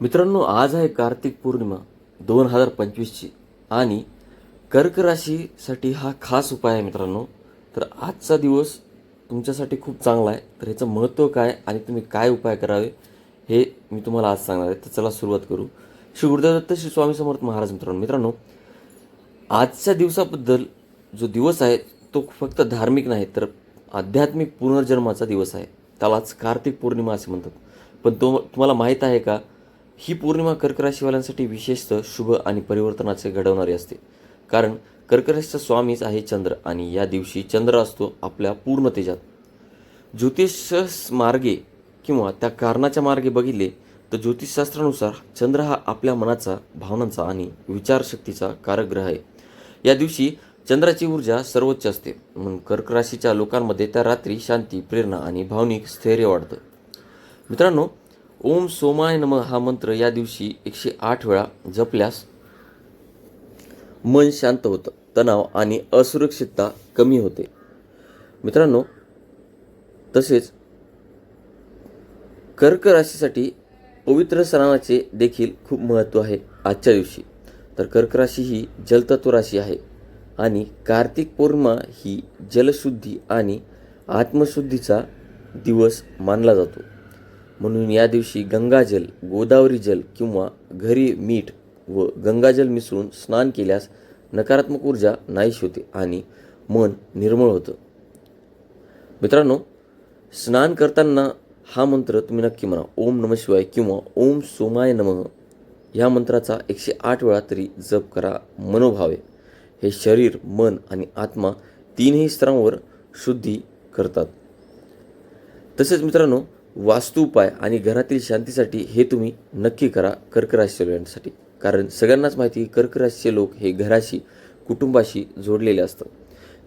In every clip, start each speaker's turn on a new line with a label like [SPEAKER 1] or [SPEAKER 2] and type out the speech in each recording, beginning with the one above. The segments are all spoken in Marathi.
[SPEAKER 1] मित्रांनो आज आहे कार्तिक पौर्णिमा दोन हजार पंचवीसची. आणि कर्क राशीसाठी हा खास उपाय आहे मित्रांनो. तर आजचा दिवस तुमच्यासाठी खूप चांगला आहे. तर ह्याचं महत्त्व काय आणि तुम्ही काय उपाय करावे हे मी तुम्हाला आज सांगणार आहे. तर चला सुरुवात करू. श्री गुरुदेव दत्त श्री स्वामी समर्थ महाराज मित्रांनो मित्रांनो आजच्या दिवसाबद्दल जो दिवस आहे तो फक्त धार्मिक नाही तर आध्यात्मिक पुनर्जन्माचा दिवस आहे. त्यालाच कार्तिक पौर्णिमा असे म्हणतात. पण तो तुम्हाला माहीत आहे का? ही पौर्णिमा कर्क राशीवाल्यांसाठी विशेषतः शुभ आणि परिवर्तनाचे घडवणारी असते. कारण कर्कराशीचा स्वामीच आहे चंद्र आणि या दिवशी चंद्र असतो आपल्या पूर्ण तेजात. ज्योतिष मार्गे किंवा त्या कारणाच्या मार्गे बघितले तर ज्योतिषशास्त्रानुसार चंद्र हा आपल्या मनाचा भावनांचा आणि विचारशक्तीचा कारक ग्रह आहे. या दिवशी चंद्राची ऊर्जा सर्वोच्च असते. म्हणून कर्क राशीच्या लोकांमध्ये त्या रात्री शांती प्रेरणा आणि भावनिक स्थैर्य वाढतं. मित्रांनो ओम सोमाय नम हा मंत्र या दिवशी एकशे आठ वेळा जपल्यास मन शांत होतं तणाव आणि असुरक्षितता कमी होते. मित्रांनो तसेच कर्क राशीसाठी पवित्र स्नानाचे देखील खूप महत्त्व आहे आजच्या दिवशी. तर कर्क राशी ही जलतत्व राशी आहे आणि कार्तिक पौर्णिमा ही जलशुद्धी आणि आत्मशुद्धीचा दिवस मानला जातो. म्हणून या दिवशी गंगाजल गोदावरी जल किंवा घरी मीठ व गंगाजल मिसळून स्नान केल्यास नकारात्मक ऊर्जा नाहीशी होते आणि मन निर्मळ होतं. मित्रांनो स्नान करताना हा मंत्र तुम्ही नक्की म्हणा. ओम नम शिवाय किंवा ओम सोमाय नमः. ह्या मंत्राचा एकशे आठ वेळा तरी जप करा. मनोभावे. हे शरीर मन आणि आत्मा तीनही स्तरांवर शुद्धी करतात. तसेच मित्रांनो वास्तू उपाय आणि घरातील शांतीसाठी हे तुम्ही नक्की करा कर्क लोकांसाठी. कारण सगळ्यांनाच माहिती आहे, कर्क राशीचे लोक हे घराशी कुटुंबाशी जोडलेले असतात.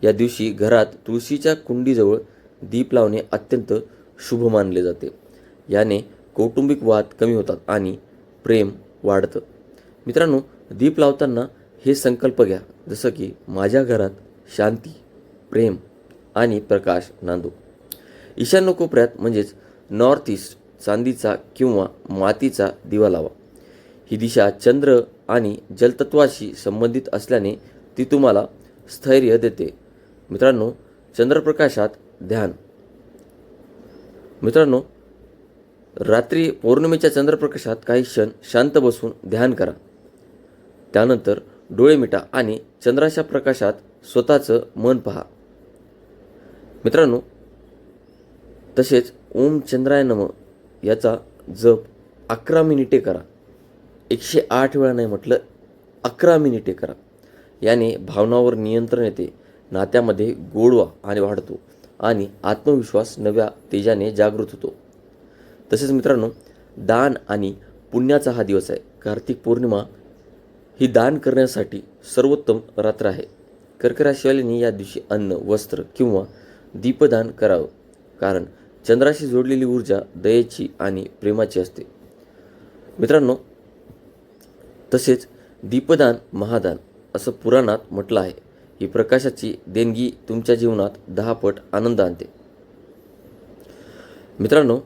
[SPEAKER 1] या दिवशी घरात तुळशीच्या कुंडीजवळ दीप लावणे अत्यंत शुभ मानले जाते. याने कौटुंबिक वाद कमी होतात आणि प्रेम वाढतं. मित्रांनो दीप लावताना हे संकल्प घ्या. जसं की माझ्या घरात शांती प्रेम आणि प्रकाश नांदो. ईशान्य कोपऱ्यात म्हणजेच नॉर्थ ईस्ट चांदीचा किंवा मातीचा दिवा लावा. ही दिशा चंद्र आणि जलतत्वाशी संबंधित असल्याने ती तुम्हाला स्थैर्य देते. मित्रांनो चंद्रप्रकाशात ध्यान. मित्रांनो रात्री पौर्णिमेच्या चंद्रप्रकाशात काही क्षण शांत बसून ध्यान करा. त्यानंतर डोळे मिटा आणि चंद्राच्या प्रकाशात स्वतःचं मन पहा. मित्रांनो तसेच ओम चंद्राय नम याचा जप अकरा मिनिटे करा. एकशे आठ वेळा नाही म्हटलं अकरा मिनिटे करा. याने भावनावर नियंत्रण येते नात्यामध्ये गोडवा आणि वाढतो आणि आत्मविश्वास नव्या तेजाने जागृत होतो. तसेच मित्रांनो दान आणि पुण्याचा हा दिवस आहे. कार्तिक पौर्णिमा ही दान करण्यासाठी सर्वोत्तम रात्र आहे. कर्कराशिवालीने या दिवशी अन्न वस्त्र किंवा दीपदान करावं. कारण चंद्राशी जोडलेली ऊर्जा दयेची आणि प्रेमाची असते. मित्रांनो तसेच दीपदान महादान असं पुराणात म्हटलं आहे. ही प्रकाशाची देणगी तुमच्या जीवनात दहा पट आनंद आणते. मित्रांनो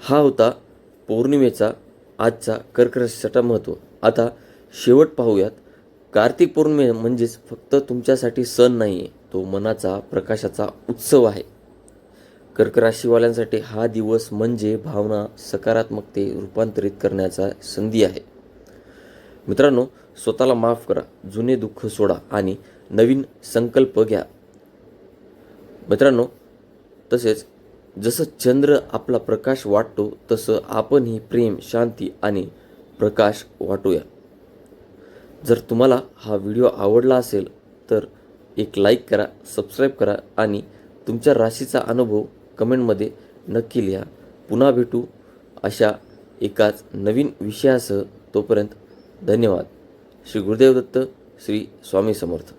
[SPEAKER 1] हा होता पौर्णिमेचा आजचा कर्कराशीचा महत्त्व आता शेवट पाहूयात. कार्तिक पौर्णिमे म्हणजेच फक्त तुमच्यासाठी सण नाही आहे तो मनाचा प्रकाशाचा उत्सव आहे. कर्क राशीवाल्यांसाठी हा दिवस म्हणजे भावना सकारात्मकते रूपांतरित करण्याचा संधी आहे. मित्रांनो स्वतःला माफ करा जुने दुःख सोडा आणि नवीन संकल्प घ्या. मित्रांनो तसेच जसं चंद्र आपला प्रकाश वाटतो तसं आपणही प्रेम शांती आणि प्रकाश वाटूया. जर तुम्हाला हा व्हिडिओ आवडला असेल तर एक लाईक करा सबस्क्राईब करा आणि तुमच्या राशीचा अनुभव कमेंटमध्ये नक्की लिहा. पुन्हा भेटू अशा एकाच नवीन विषयासह तोपर्यंत धन्यवाद. श्री गुरुदेव दत्त श्री स्वामी समर्थ.